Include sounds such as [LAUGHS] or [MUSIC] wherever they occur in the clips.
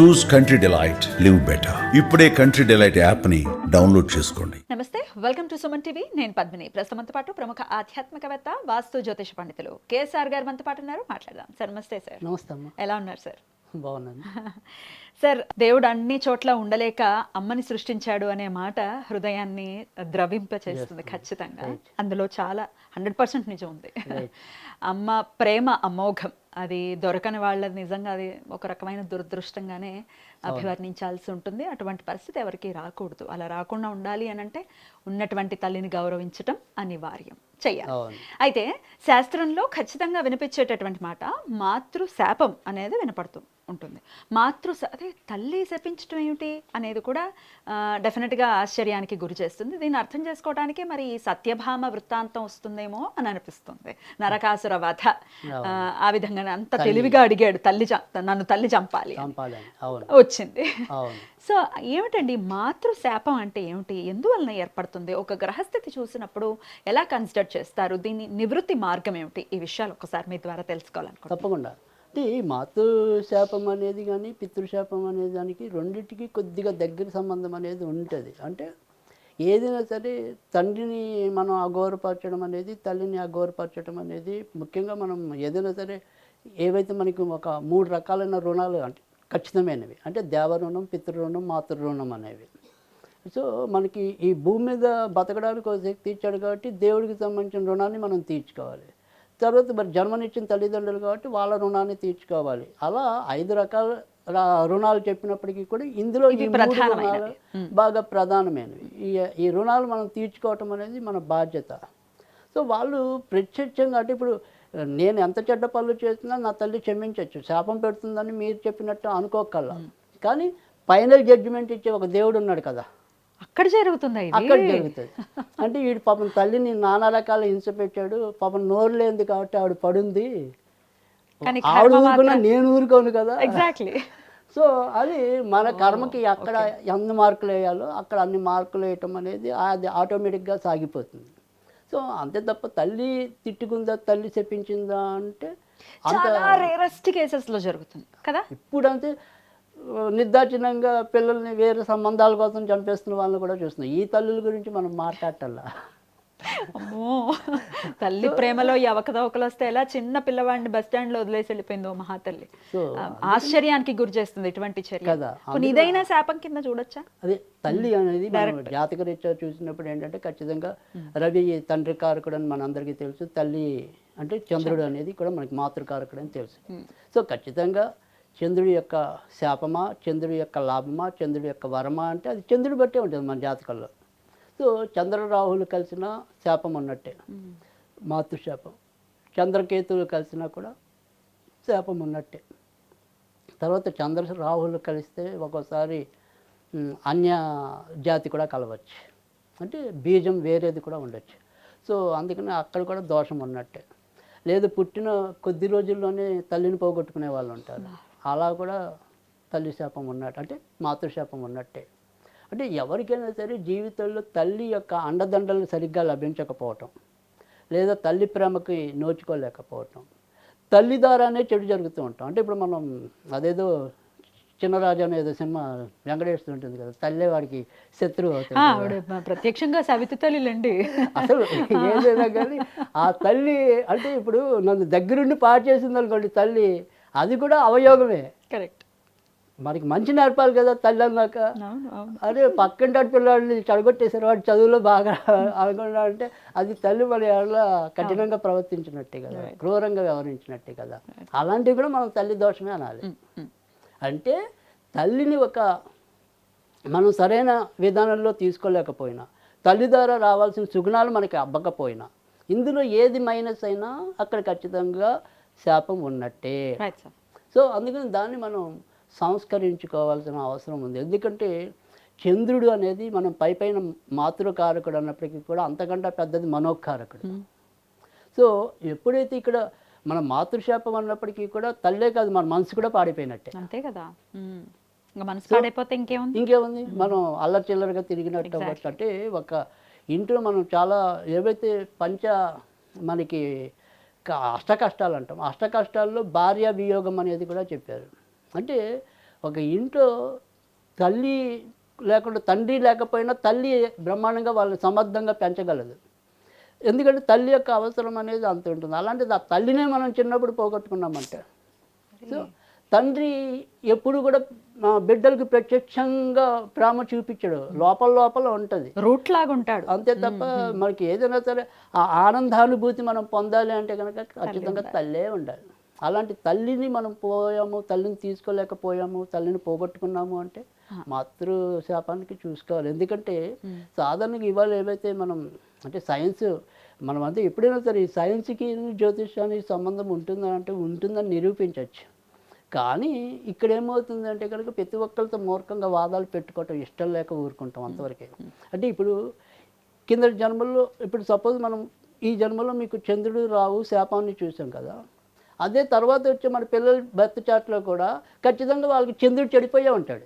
Choose Country Delight live better ఇప్పుడే country delight యాప్ని download చేసుకోండి. నమస్తే వెల్కమ్ టు సుమన్ టీవీ. నేను పద్మిని. ప్రస్తుతంతో పాటు ప్రముఖ ఆధ్యాత్మికవేత్త వాస్తు జ్యోతిష పండితులు కేఎస్ఆర్ గారు మనతో పాటు ఉన్నారు. మాట్లాడదాం. సార్ నమస్తే సార్. నమస్తే ఎలా ఉన్నారు సార్? బాగున్నాను. [LAUGHS] సార్ దేవుడు అన్ని చోట్ల ఉండలేక అమ్మని సృష్టించాడు అనే మాట హృదయాన్ని ద్రవింప చేస్తుంది ఖచ్చితంగా. అందులో చాలా హండ్రెడ్ పర్సెంట్ నిజం ఉంది. [LAUGHS] అమ్మ ప్రేమ అమోఘం. అది దొరకని వాళ్ళది నిజంగా అది ఒక రకమైన దురదృష్టంగానే అభివర్ణించాల్సి ఉంటుంది. అటువంటి పరిస్థితి ఎవరికి రాకూడదు. అలా రాకుండా ఉండాలి అని అంటే ఉన్నటువంటి తల్లిని గౌరవించటం అనివార్యం. చెయ్యాలి. అయితే శాస్త్రంలో ఖచ్చితంగా వినిపించేటటువంటి మాట మాతృ శాపం అనేది వినపడుతూ ఉంటుంది. మాతృ అదే తల్లి శపించడం ఏమిటి అనేది కూడా డెఫినెట్గా ఆశ్చర్యానికి గురి చేస్తుంది. దీన్ని అర్థం చేసుకోవడానికి మరి ఈ సత్యభామ వృత్తాంతం వస్తుందేమో అని అనిపిస్తుంది. నరకాసుర వధ. ఆ, విధంగా అంత తెలివిగా అడిగాడు. తల్లి నన్ను తల్లి చంపాలి అని. వచ్చింది. సో ఏమిటండి? మాతృ శాపం అంటే ఏమిటి? ఎందువలన ఏర్పడుతుంది? ఒక గ్రహస్థితి చూసినప్పుడు ఎలా కన్సిడర్ చేస్తారు? దీని నివృత్తి మార్గం ఏమిటి? ఈ విషయాలు ఒకసారి మీ ద్వారా తెలుసుకోవాలనుకుంటున్నాను. తప్పకుండా. అంటే ఈ మాతృ శాపం అనేది కానీ పితృశాపం అనే దానికి రెండింటికి కొద్దిగా దగ్గర సంబంధం అనేది ఉంటుంది. అంటే ఏదైనా సరే తండ్రిని మనం అగౌరపరచడం అనేది తల్లిని అగౌరపరచడం అనేది ముఖ్యంగా మనం ఏదైనా సరే ఏవైతే మనకి ఒక మూడు రకాలైన రుణాలు అంటే ఖచ్చితమైనవి. అంటే దేవ రుణం పితృ రుణం మాతృ రుణం అనేవి. సో మనకి ఈ భూమి మీద బతకడానికి ఒక శక్తి ఇచ్చాడు కాబట్టి దేవుడికి సంబంధించిన రుణాన్ని మనం తీర్చుకోవాలి. తర్వాత మరి జన్మనిచ్చిన తల్లిదండ్రులు కాబట్టి వాళ్ళ రుణాన్ని తీర్చుకోవాలి. అలా ఐదు రకాల రుణాలు చెప్పినప్పటికీ కూడా ఇందులో ఈ. రుణాలు బాగా ప్రధానమైనవి. ఈ ఈ రుణాలు మనం తీర్చుకోవటం అనేది మన బాధ్యత. సో వాళ్ళు ప్రత్యక్షంగా అంటే ఇప్పుడు నేను ఎంత చెడ్డ పనులు చేసినా నా తల్లి క్షమించవచ్చు శాపం పెడుతుందని మీరు చెప్పినట్టు అనుకోకల్లా. కానీ ఫైనల్ జడ్జిమెంట్ ఇచ్చే ఒక దేవుడు ఉన్నాడు కదా. అక్కడ జరుగుతుందా అక్కడ జరుగుతుంది. అంటే వీడు పాపం తల్లిని నానా రకాల హింస పెట్టాడు. పాపం నోరు లేనిది కాబట్టి ఆవిడ పడుంది. ఆవిడ ఊరుకున్నా నేను ఊరుకోను కదా. ఎగ్జాక్ట్లీ సో అది మన కర్మకి ఎక్కడ ఎన్ని మార్కులు వేయాలో అక్కడ అన్ని మార్కులు వేయటం అనేది అది ఆటోమేటిక్గా సాగిపోతుంది. సో అంతే తప్ప తల్లి తిట్టుకుందా తల్లి చెప్పించిందా అంటే అంత చాలా రేరెస్ట్ కేసెస్లో జరుగుతుంది కదా? ఇప్పుడంతే ఆ, నిర్దాచినంగా పిల్లల్ని వేరే సంబంధాల కోసం చంపేస్తున్న వాళ్ళని కూడా చూస్తున్నాం. ఈ తల్లుల గురించి మనం మాట్లాడటల్లా అమ్మో. తల్లి ప్రేమలో ఈ అవకతవకలు వస్తే ఎలా చిన్న పిల్లవాడిని బస్ స్టాండ్లో వదిలేసి వెళ్ళిపోయిందో మహాతల్లి. ఆశ్చర్యానికి గురి చేస్తుంది ఇటువంటి చర్య. ఇదైనా శాపం కింద చూడొచ్చా? అదే తల్లి అనేది మనం జాతక రీత్యా చూసినప్పుడు ఏంటంటే ఖచ్చితంగా రవి తండ్రి కారకుడు అని మనందరికీ తెలుసు తల్లి అంటే చంద్రుడు అనేది కూడా మనకి మాతృకారకుడు అని తెలుసు. సో ఖచ్చితంగా చంద్రుడి యొక్క శాపమా చంద్రుడి యొక్క లాభమా చంద్రుడి యొక్క వరమా అంటే అది చంద్రుడి బట్టే ఉంటుంది మన జాతకంలో. సో చంద్ర రాహులు కలిసిన శాపం ఉన్నట్టే మాతృశాపం. చంద్రకేతువులు కలిసినా కూడా శాపం ఉన్నట్టే తర్వాత చంద్ర రాహులు కలిస్తే ఒక్కోసారి అన్య జాతి కూడా కలవచ్చు. అంటే బీజం వేరేది కూడా ఉండొచ్చు. సో అందుకని అక్కడ కూడా దోషం ఉన్నట్టే లేదు పుట్టిన కొద్ది రోజుల్లోనే తల్లిని పోగొట్టుకునే వాళ్ళు ఉంటారు అలా కూడా తల్లి శాపం ఉన్నట్టు అంటే మాతృశాపం ఉన్నట్టే అంటే ఎవరికైనా సరే జీవితంలో తల్లి యొక్క అండదండలు సరిగ్గా లభించకపోవటం లేదా తల్లి ప్రేమకి నోచుకోలేకపోవటం తల్లి ద్వారానే చెడు జరుగుతూ ఉంటాం. అంటే ఇప్పుడు మనం అదేదో చిన్నరాజు అనేది సినిమా వెంకటేశ్వర ఉంటుంది కదా తల్లే వాడికి శత్రువు అవుతుంది ప్రత్యక్షంగా సవితి తల్లిలండి. అసలు ఏదైనా కానీ ఆ తల్లి అంటే ఇప్పుడు నన్ను దగ్గరుండి పాడు చేసింది అనుకోండి తల్లి అది కూడా అవయోగమే. కరెక్ట్. మనకి మంచి నేర్పాలి కదా తల్లి అన్నాక. అదే పక్కింటి పిల్లల్ని చెడగొట్టేసారు వాడు చదువులో బాగా అనుకున్నా అంటే అది తల్లి మన ఎడల కఠినంగా ప్రవర్తించినట్టే కదా క్రూరంగా వ్యవహరించినట్టే కదా. అలాంటివి కూడా మనం తల్లి దోషమే అనాలి. అంటే తల్లిని ఒక మనం సరైన విధానంలో తీసుకోలేకపోయినా తల్లి ద్వారా రావాల్సిన సుగుణాలు మనకి అబ్బకపోయినా ఇందులో ఏది మైనస్ అయినా అక్కడ ఖచ్చితంగా శాపం ఉన్నట్టే. సో అందుకని దాన్ని మనం సంస్కరించుకోవాల్సిన అవసరం ఉంది. ఎందుకంటే చంద్రుడు అనేది మనం పై పైన మాతృకారకుడు అన్నప్పటికీ కూడా అంతకంటే పెద్దది మనోకారకుడు. సో ఎప్పుడైతే ఇక్కడ మన మాతృశాపం అన్నప్పటికీ కూడా తల్లే కాదు మన మనసు కూడా పాడైపోయినట్టే. అంతే కదా? మనసు పాడైపోతే ఇంకేముంది? ఇంకేముంది? మనం అల్లరి చిల్లరగా తిరిగినట్టు అంటే ఒక ఇంట్లో మనం చాలా ఏవైతే పంచ మనకి అష్ట కష్టాలు అంటాం అష్ట కష్టాల్లో భార్య వియోగం అనేది కూడా చెప్పారు. అంటే ఒక ఇంట్లో తల్లి లేకుండా తండ్రి లేకపోయినా తల్లి బ్రహ్మాండంగా వాళ్ళని సమర్థంగా పెంచగలదు. ఎందుకంటే తల్లి యొక్క అవసరం అనేది అంత ఉంటుంది. అలాంటిది ఆ తల్లినే మనం చిన్నప్పుడు పోగొట్టుకున్నామంటే. సో తండ్రి ఎప్పుడు కూడా మా బిడ్డలకు ప్రత్యక్షంగా ప్రేమ చూపించడు. లోపల లోపల ఉంటుంది. రూట్ లాగా ఉంటాడు. అంతే తప్ప మనకి ఏదైనా సరే ఆ ఆనందానుభూతి మనం పొందాలి అంటే కనుక ఖచ్చితంగా తల్లే ఉండాలి. అలాంటి తల్లిని మనం పోయాము తల్లిని తీసుకోలేకపోయాము తల్లిని పోగొట్టుకున్నాము అంటే మాతృ శాపానికి చూసుకోవాలి. ఎందుకంటే సాధారణంగా ఇవాళ ఏవైతే మనం అంటే సైన్స్ మనం అంతా ఎప్పుడైనా సరే ఈ సైన్స్కి జ్యోతిష్యానికి సంబంధం ఉంటుందా అంటే ఉంటుందని నిరూపించవచ్చు కానీ ఇక్కడ ఏమవుతుందంటే కనుక ప్రతి ఒక్కరితో మూర్ఖంగా వాదాలు పెట్టుకోవటం ఇష్టం లేక ఊరుకుంటాం అంతవరకే. అంటే ఇప్పుడు కింద జన్మల్లో ఇప్పుడు సపోజ్ మనం ఈ జన్మలో మీకు చంద్రుడు రావు శాపాన్ని చూసాం కదా అదే తర్వాత వచ్చే మన పిల్లల బర్త్ చాట్లో కూడా ఖచ్చితంగా వాళ్ళకి చంద్రుడు చెడిపోయే ఉంటాడు.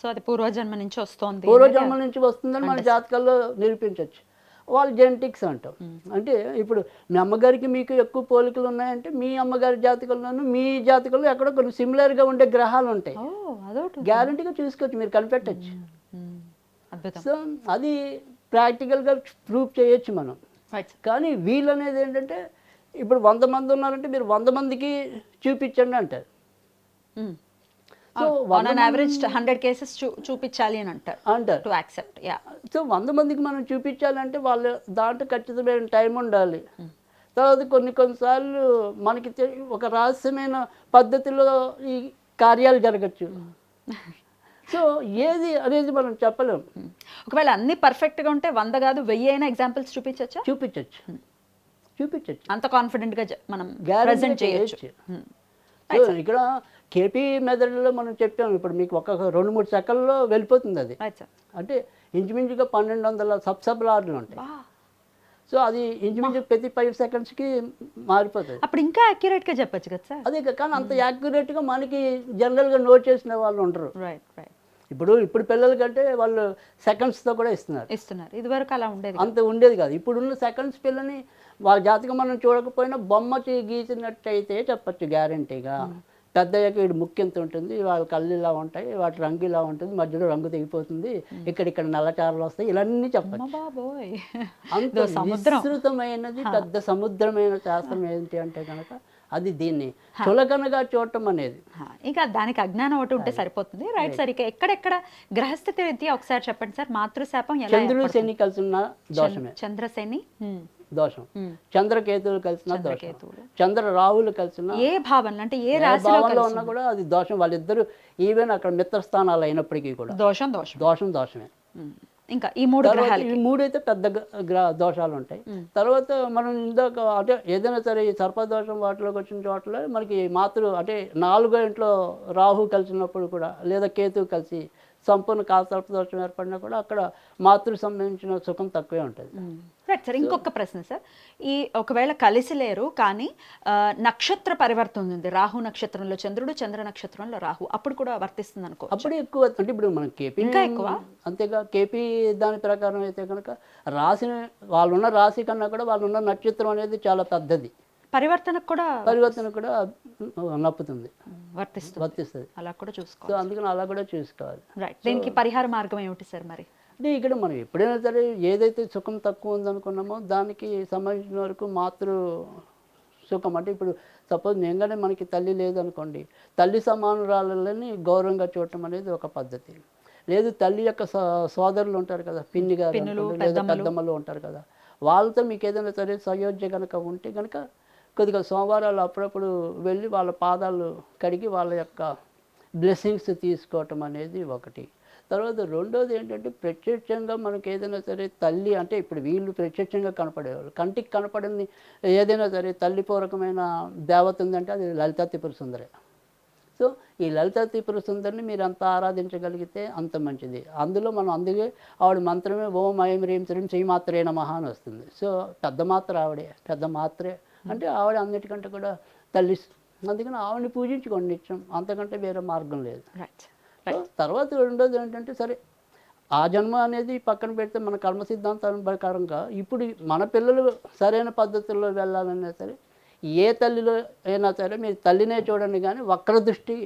సో అది పూర్వజన్మ నుంచి వస్తోంది పూర్వజన్మ నుంచి వస్తుందని మన జాతకాల్లో నిరూపించవచ్చు వాళ్ళు జెనెటిక్స్ అంటాం. అంటే ఇప్పుడు మీ అమ్మగారికి మీకు ఎక్కువ పోలికలు ఉన్నాయంటే మీ అమ్మగారి జాతకంలోనూ మీ జాతకంలో ఎక్కడో కొన్ని సిమిలర్గా ఉండే గ్రహాలు ఉంటాయి. గ్యారంటీగా చూసుకోవచ్చు మీరు కనిపెట్టచ్చు. సో అది ప్రాక్టికల్గా ప్రూవ్ చేయొచ్చు మనం. కానీ వీళ్ళు అనేది ఏంటంటే ఇప్పుడు వంద మంది ఉన్నారంటే మీరు వంద మందికి చూపించండి అంటారు. So on an average hundred cases చూపించాలి అని అంటారు. అంటారు. టు యాక్సెప్ట్ యా సో వంద మందికి మనం చూపించాలంటే వాళ్ళు దాంట్లో ఖచ్చితమైన టైం ఉండాలి. తర్వాత కొన్ని కొన్నిసార్లు మనకి ఒక రహస్యమైన పద్ధతిలో ఈ కార్యాలు జరగచ్చు. సో ఏది అనేది మనం చెప్పలేం. ఒకవేళ అన్ని పర్ఫెక్ట్గా ఉంటే వంద కాదు వెయ్యి అయినా ఎగ్జాంపుల్స్ చూపించచ్చా? చూపించవచ్చు చూపించవచ్చు అంత కాన్ఫిడెంట్గా జ- మనం ప్రెజెంట్ చేయొచ్చు. సో ఇక్కడ కేపీ మెథడ్లో మనం చెప్పాము ఇప్పుడు మీకు ఒక రెండు మూడు సెకండ్లో వెళ్ళిపోతుంది అది. అంటే ఇంచుమించుగా పన్నెండు వందల సబ్ సబ్ లాడ్లు ఉంటాయి సో అది ఇంచుమించు ప్రతి ఫైవ్ సెకండ్స్కి మారిపోతుంది. అప్పుడు ఇంకా అక్యురేట్గా చెప్పొచ్చు కదా సార్ అదే కానీ అంత యాక్యురేట్గా మనకి జనరల్గా నోట్ చేసిన వాళ్ళు ఉండరు. రైట్ రైట్ ఇప్పుడు ఇప్పుడు పిల్లల కంటే వాళ్ళు సెకండ్స్తో కూడా ఇస్తున్నారు. ఇస్తున్నారు. ఇది వరకు అలా ఉండేది అంత ఉండేది కాదు. ఇప్పుడున్న సెకండ్స్ పిల్లని వాళ్ళ జాతకం మనం చూడకపోయినా బొమ్మ గీసినట్టయితే చెప్పచ్చు గ్యారంటీగా పెద్ద వీడు ముక్కు ఎంత ఉంటుంది. వాళ్ళ కళ్ళు ఇలా ఉంటాయి వాటి రంగు ఇలా ఉంటుంది మధ్యలో రంగు తెగిపోతుంది ఇక్కడ ఇక్కడ నల్లచారలు వస్తాయి ఇవన్నీ చెప్పచ్చు. అంత ఇదో సముద్రం. విస్తృతమైనది పెద్ద సముద్రమైన శాస్త్రం ఏంటి అంటే కనుక అది దీన్ని చులకనగా చూడటం అనేది. ఇంకా దానికి అజ్ఞానం ఒకటి ఉంటే సరిపోతుంది. రైట్ సార్ ఇక ఎక్కడెక్కడ గ్రహస్థితి విద్య ఒకసారి చెప్పండి సార్ మాతృశాపం చంద్రుడు? శని కలిసిన దోషమే. చంద్రశని. దోషం. చంద్రకేతువులు కలిసిన దోషం. చంద్ర రాహులు కలిసిన ఏ భావనలు? అంటే ఏ భావంలో కలిసి ఉన్నా కూడా అది దోషం. వాళ్ళిద్దరు ఈవెన్ అక్కడ మిత్రస్థానాలు అయినప్పటికీ కూడా. దోషం దోషం. దోషం దోషమే. ఇంకా ఈ మూడు గ్రహాలు ఈ మూడైతే పెద్ద గ- గ్ర దోషాలు ఉంటాయి తర్వాత మనం ఇందాక అంటే ఏదైనా సరే ఈ సర్పదోషం వాటిలోకి వచ్చిన చోట్ల మనకి మాతృ అంటే నాలుగో ఇంట్లో రాహు కలిసినప్పుడు కూడా లేదా కేతు కలిసి సంపూర్ణ కాలసర్ప దోషం ఏర్పడినా కూడా అక్కడ మాతృ సంబంధించిన సుఖం తక్కువే ఉంటుంది. రైట్ సార్ ఇంకొక ప్రశ్న సార్. ఈ ఒకవేళ కలిసి లేరు కానీ నక్షత్ర పరివర్తన ఉంది. రాహు నక్షత్రంలో చంద్రుడు చంద్ర నక్షత్రంలో రాహు. అప్పుడు కూడా వర్తిస్తుంది అనుకో. అప్పుడు ఎక్కువ అంటే ఇప్పుడు మనం కేపీ ఇంకా ఎక్కువ? అంతేగా కేపీ దాని ప్రకారం అయితే కనుక రాశి వాళ్ళున్న రాశి కన్నా కూడా వాళ్ళున్న నక్షత్రం అనేది చాలా పెద్దది. పరివర్తనకు కూడా పరివర్తన కూడా నప్పుతుంది. వర్తిస్తుంది. వర్తిస్తుంది. అలా కూడా చూసుకో సో అందుకని అలా కూడా చూసుకోవాలి. రైట్ దీనికి పరిహార మార్గం ఏమిటి సార్ మరి? అంటే ఇక్కడ మనం ఎప్పుడైనా సరే ఏదైతే సుఖం తక్కువ ఉందనుకున్నామో దానికి సంబంధించిన వరకు మాతృ సుఖం. అంటే ఇప్పుడు సపోజ్ నిజంగానే మనకి తల్లి లేదనుకోండి తల్లి సమానురాలని గౌరవంగా చూడటం అనేది ఒక పద్ధతి. లేదు తల్లి యొక్క సోదరులు ఉంటారు కదా పిన్ని గారు పిన్నులు, అనుకోండి, లేదా పెద్దమ్మలు. పెద్దమ్మలు ఉంటారు కదా వాళ్ళతో మీకు ఏదైనా సరే సయోధ్య కనుక ఉంటే కనుక కొద్దిగా సోమవారాలు అప్పుడప్పుడు వెళ్ళి వాళ్ళ పాదాలు కడిగి వాళ్ళ యొక్క బ్లెస్సింగ్స్ తీసుకోవటం అనేది ఒకటి. తర్వాత రెండోది ఏంటంటే ప్రత్యక్షంగా మనకి ఏదైనా సరే తల్లి అంటే ఇప్పుడు వీళ్ళు ప్రత్యక్షంగా కనపడేవాళ్ళు. కంటికి కనపడింది ఏదైనా సరే తల్లి పూర్వకమైన దేవత ఉందంటే అది లలితా త్రిపుర సుందరే. సో ఈ లలితా త్రిపుర సుందరిని మీరు అంత ఆరాధించగలిగితే అంత మంచిది. అందులో మనం అందుకే ఆవిడ మంత్రమే ఓం ఐం రీం శ్రీం శ్రీమాత్రే నమః అని వస్తుంది. సో పెద్ద మాత్ర ఆవిడే పెద్ద మాత్రే అంటే ఆవిడ అన్నిటికంటే కూడా తల్లి అందుకని ఆవిడని పూజించుకోండి నిత్యం. అంతకంటే వేరే మార్గం లేదు. తర్వాత రెండోది ఏంటంటే సరే ఆ జన్మ అనేది పక్కన పెడితే మన కర్మ సిద్ధాంతం ప్రకారంగా ఇప్పుడు మన పిల్లలు సరైన పద్ధతుల్లో వెళ్ళాలన్నా సరే ఏ తల్లిలో అయినా సరే మీరు తల్లినే చూడండి కానీ వక్ర దృష్టి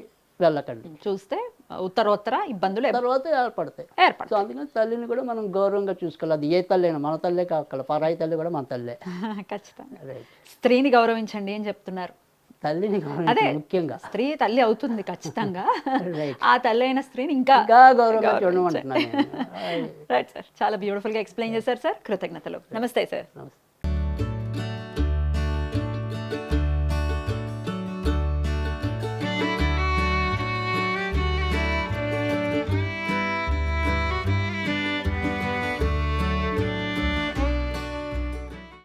వెళ్ళకండి. చూస్తే ఉత్తరోత్తర ఇబ్బందులు తర్వాత ఏర్పడతాయి. ఏర్పడతాయి. సో అందుకని తల్లిని కూడా మనం గౌరవంగా చూసుకోవాలి. అది ఏ తల్లి అయినా మన తల్లే కాకల పరాయి తల్లి కూడా మన తల్లే. [LAUGHS] ఖచ్చితంగా. స్త్రీని గౌరవించండి అని చెప్తున్నారు. తల్లిని అదే ముఖ్యంగా. స్త్రీ తల్లి అవుతుంది ఖచ్చితంగా. [LAUGHS] ఆ తల్లి అయిన స్త్రీని ఇంకా గౌరవంగా. రైట్ సార్ [LAUGHS] చాలా బ్యూటిఫుల్గా ఎక్స్ప్లెయిన్ చేశారు సార్ కృతజ్ఞతలు. నమస్తే సార్ నమస్తే.